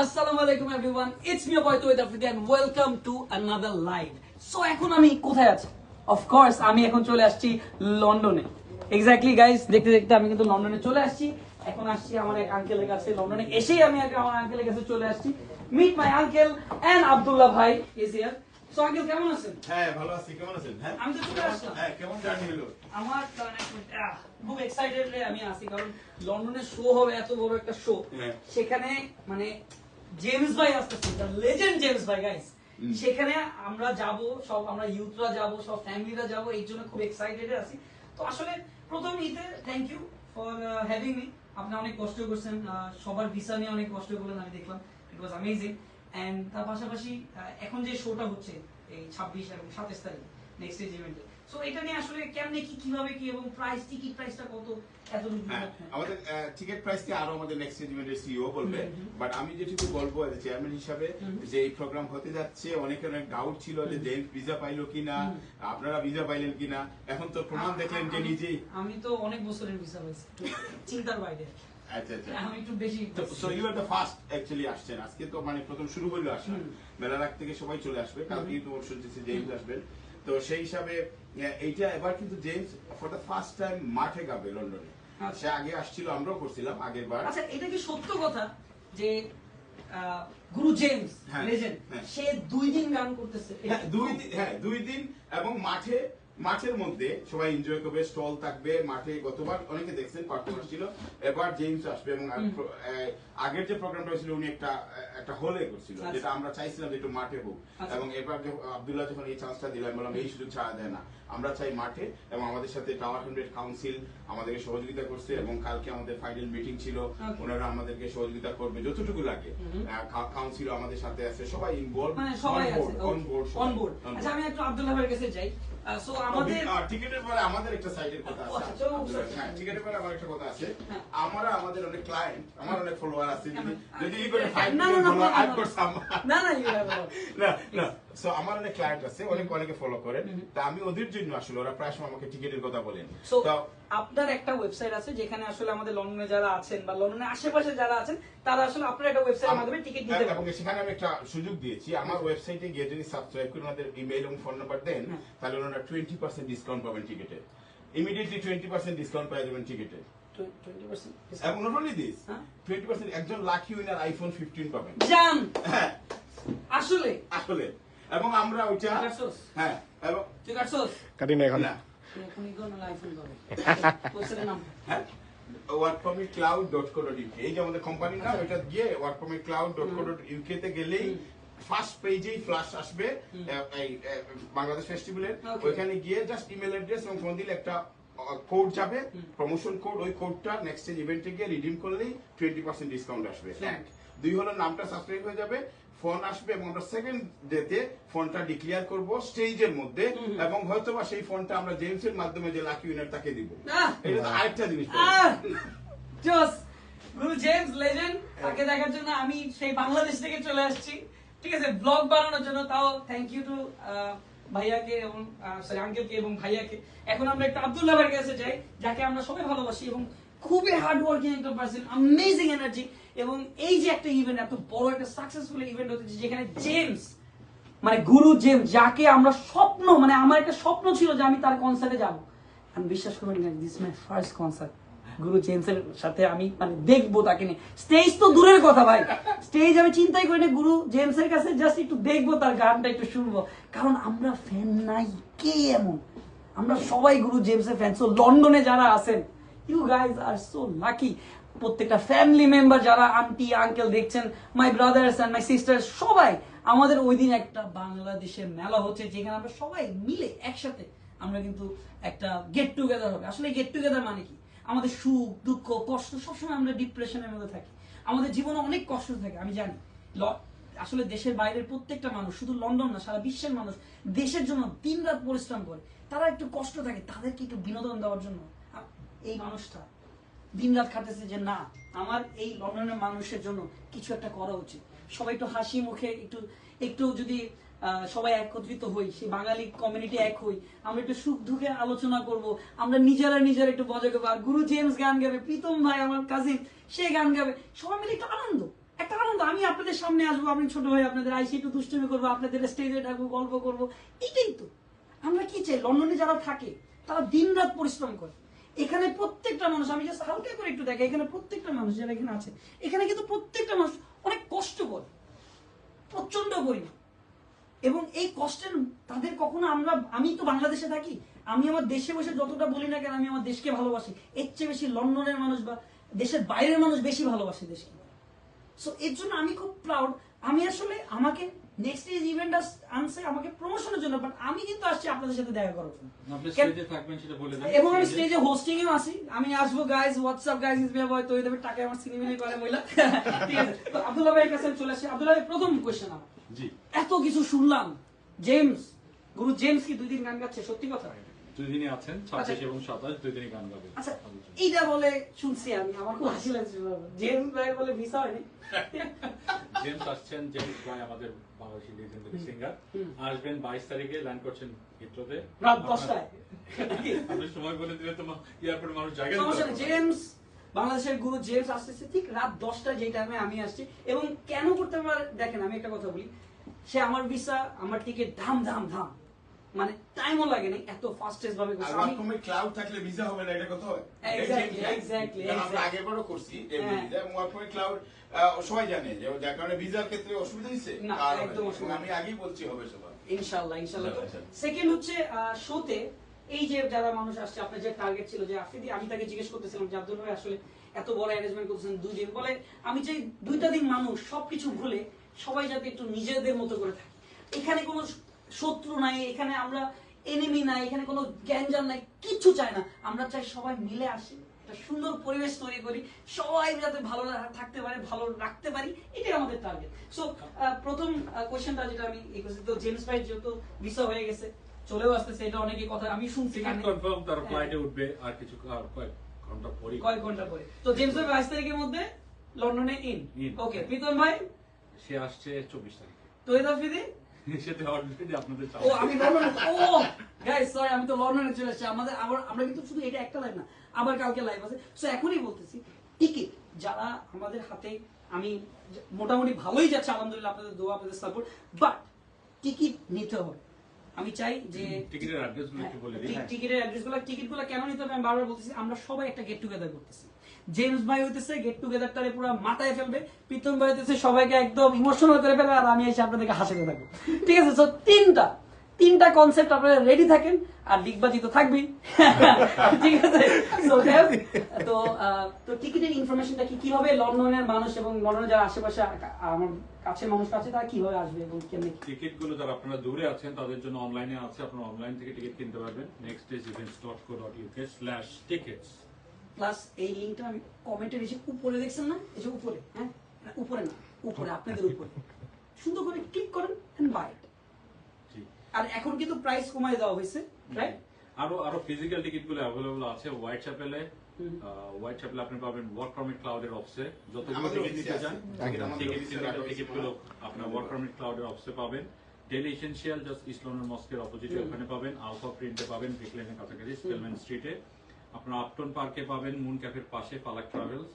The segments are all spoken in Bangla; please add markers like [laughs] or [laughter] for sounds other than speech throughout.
আসসালামু আলাইকুম everyone it's me boy তুইদ Afridi and welcome to another live so এখন আমি কোথায় আছি? অফ কোর্স আমি এখন চলে আসছি লন্ডনে এক্স্যাক্টলি গাইস দেখতে দেখতে আমি কিন্তু লন্ডনে চলে আসছি। এখন আসছি আমার এক আঙ্কেলের কাছে লন্ডনে এসেই আমি আগে আমার আঙ্কেলের কাছে চলে আসছি। Meet my uncle and Abdullah ভাই ইজ হিয়ার সো আঙ্কেল কেমন আছেন? হ্যাঁ ভালো আছি। কেমন আছেন? হ্যাঁ? আমি তো চলে আসলাম। হ্যাঁ কেমন জার্নি হলো? আমার খুব এক্সাইটেড আমি আছি। কারণ লন্ডনে শো হবে এত বড় একটা শো হ্যাঁ। সেখানে মানে জেমস ভাই আসতেছে লেজেন্ড জেমস ভাই গাইস সেখানে আমরা যাব সব আমরা ইউথরা যাব সব ফ্যামিলিরা যাব এই জন্য খুব এক্সাইটেড আছি। তো আসলে প্রথম ইতে thank you for having me আপনি অনেক কষ্ট করছেন সবার ভিসা নিয়ে অনেক কষ্ট করলেন আমি দেখলাম। ইট ওয়াজ অ্যামেজিং এন্ড তার পাশাপাশি এখন যে শোটা হচ্ছে এই ছাব্বিশ এবং সাতাশ তারিখ নেক্সট ইভেন্টে সো এটা নিয়ে আসলে কেমনে কি কীভাবে কি এবং প্রাইস টিকিট প্রাইসটা কত হ্যাঁ আমাদের টিকিট প্রাইস কি আরও আমাদের নেক্সট সিইও বলবে। বাট আমি যেটুকু বলব চেয়ারম্যান হিসাবে যে এই প্রোগ্রাম হতে যাচ্ছে অনেকের অনেক ডাউট ছিল যে জেমস ভিসা পাইলো কিনা আপনারা ভিসা পাইলেন কিনা। এখন তো প্রমাণ দেখলেন যে নিজেই। আমি তো অনেক বছরের ভিসা পাইছি চিন্তার বাইরে। আচ্ছা আচ্ছা। আসছেন। আজকে তো মানে প্রথম শুরু হইল আসা হুম। মেলার থেকে সবাই চলে আসবে কালকে তো আসবেন। তো সেই হিসাবে এইটা এবার কিন্তু James for the first time মাঠে গাবে লন্ডনে আচ্ছা। সে আগে আসছিল আমরাও করছিলাম আগের বার আচ্ছা এটা কি সত্য কথা যে গুরু জেমস হ্যাঁ, লেজেন্ড হ্যাঁ। সে দুই দিন গান করতেছে হ্যাঁ দুই দিন হ্যাঁ দুই দিন এবং মাঠে মাঠের মধ্যে সবাই এনজয় করবে স্টল থাকবে মাঠে গতবার অনেকে দেখছেন পারফরমেন্স ছিল এবার জেমস আসবে এবং আগের যে প্রোগ্রামটা হয়েছিল উনি একটা একটা হলে করছিল আচ্ছা। যেটা আমরা চাইছিলাম যে একটু মাঠে হোক। আচ্ছা। এবং এবার আব্দুল্লাহ যখন এই চান্সটা দিলাম বললাম এই সুযোগ ছাড়া দেয় না আমরা চাই মাঠে। এবং আমাদের সাথে টাওয়ার হান্ড্রেড কাউন্সিল আমাদেরকে সহযোগিতা করছে এবং কালকে আমাদের ফাইনাল মিটিং ছিল। ওনারা আমাদেরকে সহযোগিতা করবে যতটুকু লাগে। কাউন্সিল আমাদের সাথে আছে সবাই ইনভলভ সবাই অন বোর্ড অন বোর্ড আচ্ছা আমি একটু আব্দুল্লাহ ভাইয়ের কাছে যাই। সো আমাদের টিকেটের পরে আমাদের একটা সাইডের কথা আছে। আচ্ছা, চলো, চলো। হ্যাঁ টিকেটের পরে আমার একটা কথা আছে। হ্যাঁ। আমরা আমাদের অনেক ক্লায়েন্ট আমার অনেক ফলোয়ার আছে। যদি হ্যাঁ। যদি করে ফাইভ না, না, না, না, না, না সো আমার অনেক ক্লায়েন্ট আছে অনেক অনেকে ফলো করেন। তা আমি ওদের জন্য আসলে ওরা প্রায় সময় আমাকে টিকেটের কথা বলেন। আপনার একটা ওয়েবসাইট আছে যেখানে আসলে আমাদের লন্ডনে যারা আছেন বা লন্ডনের আশেপাশে যারা আছেন তারা আসলে আপনার একটা ওয়েবসাইটের মাধ্যমে টিকিট নিতে এবং সেখানে আমি একটা সুযোগ দিয়েছি। আমার ওয়েবসাইটে গিয়ে যদি সাবস্ক্রাইব করে ওনাদের ইমেল এবং ফোন নাম্বার দেন হ্যাঁ। তাহলে ওনারা টোয়েন্টি পার্সেন্ট ডিসকাউন্ট পাবেন টিকেটে ইমিডিয়েটলি টোয়েন্টি পার্সেন্ট ডিসকাউন্ট পেয়ে যাবেন টিকেটে 20% এবং নট অনলি দিস হ্যাঁ। টোয়েন্টি পার্সেন্ট একজন লাকি উইনার আইফোন ফিফটিন পাবেন। হ্যাঁ। আসলে? আসলে। এবং আমরা ওইটা? হ্যাঁ এবং কাটি না এখন। না। [laughs] হ্যাঁ এই যে আমাদের কোম্পানির নাম এটা ডট তে গেলেই ফার্স্ট পেজেই ফ্লাশ আসবে এই বাংলাদেশ ফেস্টিভ্যালের. ওইখানে গিয়ে জাস্ট ইমেল অ্যাড্রেস এবং ফোন দিলে একটা কোড যাবে প্রমোশন কোড ওই কোডটা নেক্সট ইভেন্টে গিয়ে রিডিম করলেই টোয়েন্টি পার্সেন্ট ডিসকাউন্ট আসবে। এক। দুই হলো নামটা সাবস্ক্রাইব হয়ে যাবে ফোন আসবে এবং আমরা সেকেন্ড ডেতে ফোনটা ডিক্লেয়ার করব স্টেজের মধ্যে এবং হয়তো বা সেই ফোনটা আমরা জেমসের মাধ্যমে যে লাকি উইনার তাকে দিব! এটা তো আরেকটা জিনিস আহ! জোস গুরু জেমস লেজেন্ড তাকে দেখার জন্য আমি সেই বাংলাদেশ থেকে চলে আসছি। ঠিক আছে ব্লগ বানানোর জন্য তাও থ্যাংক ইউ টু ভাইয়াকে এবং সরি আঙ্কেলকে এবং ভাইয়াকে। এখন আমরা একটা আব্দুল্লাহ ভাইয়ের কাছে যাই, যাকে আমরা সবাই ভালোবাসি এবং খুবই হার্ড ওয়ার্কিং একটা পার্সন অ্যামেজিং এনার্জি এবং এই যে একটা ইভেন্ট এত বড় একটা সাকসেসফুল ইভেন্ট হতেছে যেখানে জেমস মানে গুরু জেমস যাকে আমরা স্বপ্ন মানে আমার একটা স্বপ্ন ছিল যে আমি তার কনসার্টে যাব। আমি বিশ্বাস করবেন দিস মাই ফার্স্ট কনসার্ট গুরু জেমসের সাথে আমি মানে দেখব তাকে নিয়ে। স্টেজ তো দূরের কথা ভাই। স্টেজ আমি চিন্তাই করি না গুরু জেমসের কাছে জাস্ট একটু দেখব, তার গানটা একটু শুনব। কারণ আমরা ফ্যান নাই কে এমন? আমরা সবাই গুরু জেমসের ফ্যান সো লন্ডনে যারা আছেন you guys are so lucky প্রত্যেকটা ফ্যামিলি মেম্বার যারা আন্টি আঙ্কেল দেখছেন my brothers and my sister সবাই। আমাদের ওই দিন একটা বাংলাদেশের মেলা হচ্ছে, যেখানে আমরা সবাই মিলে একসাথে আমরা কিন্তু একটা গেট টুগেদার হবে। আসলে গেট টুগেদার মানে কি? আমাদের সুখ, দুঃখ, কষ্ট সবসময় আমরা ডিপ্রেশনের মধ্যে থাকি। আমাদের জীবনে অনেক কষ্ট থাকে, আমি জানি। আসলে দেশের বাইরের প্রত্যেকটা মানুষ, শুধু লন্ডন না, সারা বিশ্বের মানুষ দেশের জন্য দিন রাত পরিশ্রম করে। তারা একটু কষ্ট থাকে, তাদেরকে একটু বিনোদন দেওয়ার জন্য। এই মানুষটা দিন রাত খাটেছে যে, না, আমার এই লন্ডনের মানুষের জন্য কিছু একটা করা উচিত। সবাই একটু হাসি মুখে, একটু একটু যদি সবাই একত্রিত হই, সেই বাঙালি কমিউনিটি এক হই। আমরা একটু সুখ দুঃখে আলোচনা করব, আমরা নিজেরা নিজেরা একটু মজা করব। আর গুরু জেমস গান গাবে, প্রীতম ভাই আমার কাজিন সে গান গাবে। সবাই মিলে একটু আনন্দ, একটা আনন্দ। আমি আপনাদের সামনে আসব, আপনি ছোট ভাই আপনাদের আইসি একটু দুষ্টুমি করব, আপনাদের স্টেজে ডাকবো গল্প করব। এটাই তো। আমরা কি চাই? লন্ডনে যারা থাকে, তারা দিন রাত পরিশ্রম করে। এখানে প্রত্যেকটা মানুষ, আমি জাস্ট হালকা করে একটু দেখে এখানে প্রত্যেকটা মানুষ যারা এখানে আছে, এখানে কিন্তু প্রত্যেকটা মানুষ অনেক কষ্ট করে প্রচণ্ড পরিমাণ। এবং এই কষ্টের, তাদের কখনো আমরা, আমি তো বাংলাদেশে থাকি, আমি আমার দেশে বসে যতটা বলি না কেন আমি আমার দেশকে ভালোবাসি। এর চেয়ে বেশি লন্ডনের মানুষ বা দেশের বাইরের মানুষ বেশি ভালোবাসে দেশকে। সো এর জন্য আমি খুব প্রাউড আমি আসলে, আমাকে নেক্সট ইজ ইভেন্ট আনছে আমাকে প্রমোশনের জন্য বাট আমি কিন্তু আসছি আপনাদের সাথে দেখা করার জন্য। স্টেজে থাকবেন সেটা বলে দেন। এবং আমি স্টেজে হোস্টিং এও আসি আমি আসব গাইজ হোয়াটসঅ্যাপ গাইজ ইজ মে বয় দেবে টাকা আমার সিনেমিনি করে মহিলা। ঠিক আছে? তো আব্দুল্লাহ ভাই কাছে চলে আসি। আব্দুল্লাহ ভাই প্রথম কোশ্চেন আমার। জি। এত কিছু শুনলাম জেমস গুরু জেমস কি দুই দিন গান গাচ্ছে? সত্যি কথা? দুই দিনই আছেন ছাব্বিশ আচ্ছা। এবং সাতাশ দুই দিনই গান গাবে আচ্ছা এইটা বলে শুনছি আমি আমার খুব হাসি লাগছে জেমস ভাই বলে ভিসা হয়নি। জেমস আসছেন জেমস ভাই আমাদের বাংলাদেশি লিজেন্ডারি সিঙ্গার আসবেন বাইশ তারিখে ল্যান্ড করছেন হিত্রোতে রাত দশটায়। আপনি সময় বলে দিলে তো এয়ারপোর্টে মানুষ জায়গা সমস্যা। জেমস বাংলাদেশের গুরু জেমস আসতেছে ঠিক রাত দশটায় যে টাইমে আমি আসছি। এবং কেন করতে পারে দেখেন আমি একটা কথা বলি। সে আমার ভিসা আমার টিকিট ধাম ধাম ধাম। মানে টাইমও লাগে না এত ফাস্টেস্ট ভাবে আর করছে। আমি পারমিট ক্লাউড থাকলে ভিসা হবে না এটা কথা হয়। Exactly, exactly, আমরা আগে বড় করছি এমনি হ্যাঁ। ভিসা এবং ওয়ার্ক ক্লাউড সবাই জানে যে যার কারণে ভিসার ক্ষেত্রে অসুবিধা হয়েছে না, আর একদম অসুবিধা। আমি আগেই বলছি হবে সবার। ইনশাল্লাহ ইনশাল্লাহ ইনশাল্লাহ, ইনশাল্লাহ। সেকেন্ড হচ্ছে শোতে এই যে যারা মানুষ আসছে আপনার যে টার্গেট ছিল যে আফ্রিদি আমি তাকে জিজ্ঞেস করতেছিলাম যে আব্দুল ভাই আসলে এত বড় অ্যারেঞ্জমেন্ট করতেছেন দুই দিন। বলে আমি চাই দুইটা দিন মানুষ সবকিছু ভুলে সবাই যাতে একটু নিজেদের মতো করে থাকে। এখানে কোনো শত্রু নাই এখানে আমরা এনিমি নাই এখানে কোনো গ্যাঞ্জাম নাই কিচ্ছু চাই না। আমরা চাই সবাই মিলে আসি একটা সুন্দর পরিবেশ তৈরি করি সবাই যাতে ভালো থাকতে পারে ভালো রাখতে পারি এটাই আমাদের টার্গেট সো প্রথম কোশ্চেনটা যেটা আমি এই করছি তো জেমস ভাই যেহেতু ভিসা হয়ে গেছে চলেও আসতেছে এটা অনেকে কথা আমি শুনছি কনফার্ম তার হ্যাঁ। ফ্লাইটে উঠবে আর কিছু আর কয়েক ঘণ্টা পরে কয়েক ঘণ্টা পরে। তো জেমস ভাই বাইশ তারিখের মধ্যে লন্ডনে ইন. ওকে প্রীতম ভাই? সে আসছে চব্বিশ তারিখে। তৈরি আফ্রিদি সেটা অলরেডি আপনাদের ও আমি লন্ডনে ও গাইস সরি আমি তো লন্ডনে চলে এসেছি আমাদের আবার আমরা কিন্তু শুধু এটা একটা লাইভ না আবার কালকে লাইভ আছে। সো এখনই বলতেছি টিকিট যারা আমাদের হাতে আমি মোটামুটি ভালোই যাচ্ছে আলহামদুলিল্লাহ আপনাদের দোয়া আপনাদের সাপোর্ট বাট টিকিট নিতে হবে। আমি চাই যে টিকিটের অ্যাড্রেসগুলো একটু বলে দিই টিকিটের অ্যাড্রেসগুলো টিকিটগুলো কেন নিতে হবে আমি বারবার বলতেছি আমরা সবাই একটা গেট টুগেদার করতেছি। জেমস ভাই হইতেছে গেট টুগেদারটারে পুরো মাথায় ফেলবে, প্রীতম ভাই হইতেছে সবাইকে একদম ইমোশনাল করে ফেলবে, আর আমি এসে আপনাদেরকে হাসাতে থাকব। ঠিক আছে সো তিনটা তিনটা কনসেপ্ট আপনারা রেডি থাকেন, আর ডিগবাজি তো থাকবেই ঠিক আছে? তো তো টিকিটের ইনফরমেশনটা কি, কীভাবে লন্ডনের মানুষ এবং লন্ডনের যারা আশেপাশে আমার কাছের মানুষ আছে, তারা কীভাবে আসবে এবং কেমনে? টিকিটগুলো যারা আপনারা দূরে আছেন, তাদের জন্য অনলাইনে আছে, আপনারা অনলাইন থেকে টিকিট কিনতে পারবেন। Next days events dot co dot UK slash tickets plus এই লিঙ্কটা আমি কমেন্টের এসে উপরে দেখছেন না? এই যে উপরে হ্যাঁ? উপরে না উপরে আপনাদের উপরে। সুন্দর করে ক্লিক করেন এন্ড বাই আর এখন কিন্তু প্রাইস কমায় দেওয়া হয়েছে রাইট আরও আরও ফিজিক্যাল টিকিটগুলো অ্যাভেলেবল আছে হোয়াইট চ্যাপেলে হোয়াইট চ্যাপেলে আপনি পাবেন ওয়ার্ক পারমিট ক্লাউডের অফিসে যতগুলো টিকিট নিতে। চান টিকিট টিকিটগুলো আপনার ওয়ার্ক পারমিট ক্লাউডের অফিসে পাবেন। ডেলি এসেনশিয়াল জাস্ট ইসলামের মস্কের অপোজিটে ওখানে পাবেন। আলফা প্রিন্টে পাবেন ভিকলেনের কাছাকাছি স্পেলম্যান স্ট্রিটে আপনার আপটন পার্কে পাবেন মুন ক্যাফের পাশে পালাক ট্রাভেলস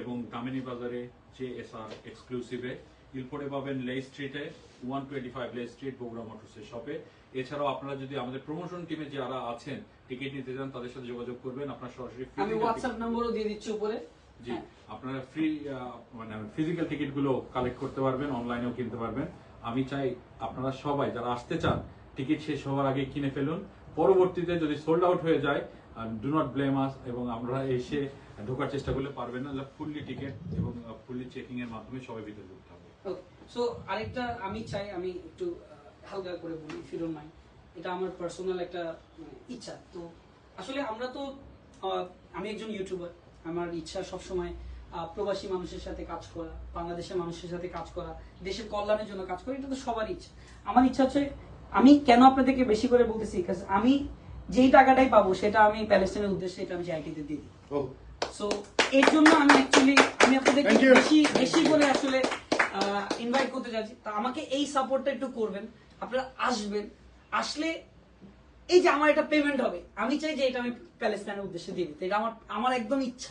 এবং দামিনী বাজারে জে এস আর এক্সক্লুসিভে ইলপোর্টে পাবেন লে স্ট্রিটে one twenty five Ley street Bogura মোটরসের শপে এছাড়াও আপনারা যদি আমাদের প্রমোশন টিমে যারা আছেন টিকিট নিতে চান তাদের সাথে যোগাযোগ করবেন। আপনার সরাসরি আমি হোয়াটসঅ্যাপ নম্বরও দিয়ে দিচ্ছি উপরে। জি হ্যাঁ। আপনারা ফ্রি মানে ফিজিক্যাল টিকিটগুলো কালেক্ট করতে পারবেন অনলাইনেও কিনতে পারবেন। আমি চাই আপনারা সবাই যারা আসতে চান টিকিট শেষ হওয়ার আগে কিনে ফেলুন। পরবর্তীতে যদি সোল্ড আউট হয়ে যায় ডু নট ব্লেম আস এবং আমরা এসে ঢোকার চেষ্টা করলে পারবেন না। ফুললি টিকিট এবং ফুললি চেকিং এর মাধ্যমে সবাই ভিতরে ঢুকতে হবে। সো আরেকটা আমি চাই আমি একটু হালকা করে বলি ফিরোন মাই এটা আমার পার্সোনাল একটা মানে, ইচ্ছা। তো আসলে আমরা তো আমি একজন ইউটিউবার আমার ইচ্ছা সবসময় প্রবাসী মানুষের সাথে কাজ করা বাংলাদেশের মানুষের সাথে কাজ করা দেশের কল্যাণের জন্য কাজ করা এটা তো সবারই ইচ্ছা। আমার ইচ্ছা হচ্ছে আমি কেন আপনাদেরকে বেশি করে বলতেছি? আমি যেই টাকাটাই পাবো সেটা আমি প্যালেস্টাইনের উদ্দেশ্যে এটা আমি চাইটিতে দিয়ে দিই। সো এর জন্য আমি অ্যাকচুয়ালি আমি আপনাদেরকে বেশি বেশি করে আসলে ইনভাইট করতে যাচ্ছি তা আমাকে এই সাপোর্টটা একটু করবেন আপনারা আসবেন। আসলে এই যে আমার এটা পেমেন্ট হবে আমি চাই যে এটা আমি প্যালেস্তাইনের উদ্দেশ্যে দিয়ে দিতে এটা আমার আমার একদম ইচ্ছা।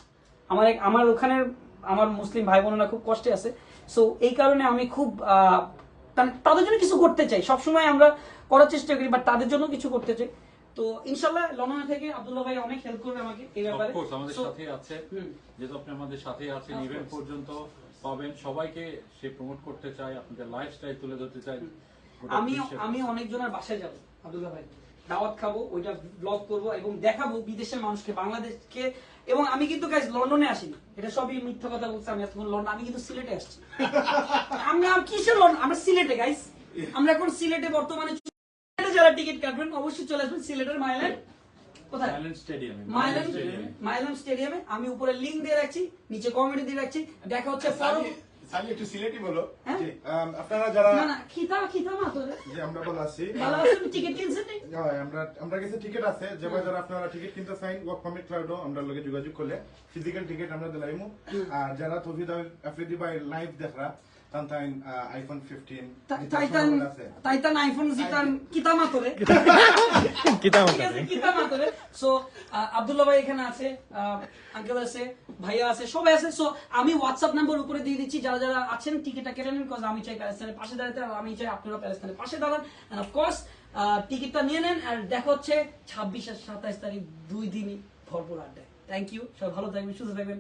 আমার আমার ওখানে আমার মুসলিম ভাই বোনেরা খুব কষ্টে আছে। সো এই কারণে আমি খুব আহ, তাদের জন্য কিছু করতে চাই। সবসময় আমরা করার চেষ্টা করি বাট তাদের জন্য কিছু করতে চাই। তো ইনশাল্লাহ লন্ডন থেকে আব্দুল্লাহ ভাই অনেক হেল্প করবে আমাকে এই ব্যাপারে। অফকোর্স আমাদের সাথে আছে। যেহেতু আপনি আমাদের সাথে আছেন ইভেন্ট পর্যন্ত পাবেন। সবাইকে সে প্রমোট করতে চায় আপনাদের লাইফস্টাইল তুলে ধরতে গোটা আমি আমি অনেকজনের বাসায় যাব আব্দুল্লাহ ভাই। দাওয়াত খাব ওইটা ব্লগ করব এবং দেখাবো বিদেশের মানুষকে বাংলাদেশকে। এবং আমি কিন্তু গাইজ লন্ডনে আসিনি। এটা সবই মিথ্যা কথা বলছি আমি এতক্ষণ লন্ডন আমি কিন্তু সিলেটে আসছি। [laughs] আমরা কিসের লন্ডন? আমরা সিলেটে গাইজ আমরা এখন সিলেটে বর্তমানে যারা টিকিট কাটবেন অবশ্যই চলে আসবেন সিলেটের মাইল্যান্ড কোথায়? মাইল্যান্ড স্টেডিয়ামে মাইল্যান্ড স্টেডিয়ামে। আমি উপরে লিংক দিয়ে রাখছি নিচে কমেন্ট দিয়ে রাখছি। দেখা হচ্ছে ফরম সানি- সানি একটু সিলেটি বলো? জি, আম, আপনারা যারা না না খিতা খিতা মা তোর যে আমরা বলে আছি ভালো আছেন? টিকিট কিনছেন নি? আমরা আমরা কাছে টিকিট আছে। যারা আপনারা টিকিট কিনতে ওয়ার্ক পারমিট ক্লাউডও আমরা লগে যোগাযোগ করলে ফিজিক্যাল টিকিট আমরা দিলাইমু আর যারা তৌহিদ আফ্রিদি ভাই লাইভ দেখরা তান তাইন আইফোন 15 তা- যেটা টাইটান সম্ভব আছে টাইটান আইফোন জিতান কিতা মাতরে কিতা ঠিক আছে, কিতা মাতরে সো আব্দুল্লাহ ভাই এখানে আছে আঙ্কেল আছে ভাইয়া আছে সবাই আছে। সো আমি হোয়াটসঅ্যাপ নাম্বার উপরে দিয়ে দিচ্ছি যারা যারা আছেন টিকিটটা কেটে নিন বিকজ আমি চাই প্যালেস্তানের পাশে দাঁড়াতে আর আমি চাই আপনারা প্যালেস্তানের পাশে দাঁড়ান। এন্ড অফকোর্স টিকিটটা নিয়ে নেন আর দেখা হচ্ছে ছাব্বিশ আর সাতাইশ তারিখ দুই দিনই ভরপুর আড্ডায়। থ্যাংক ইউ সবাই ভালো থাকবেন সুস্থ থাকবেন।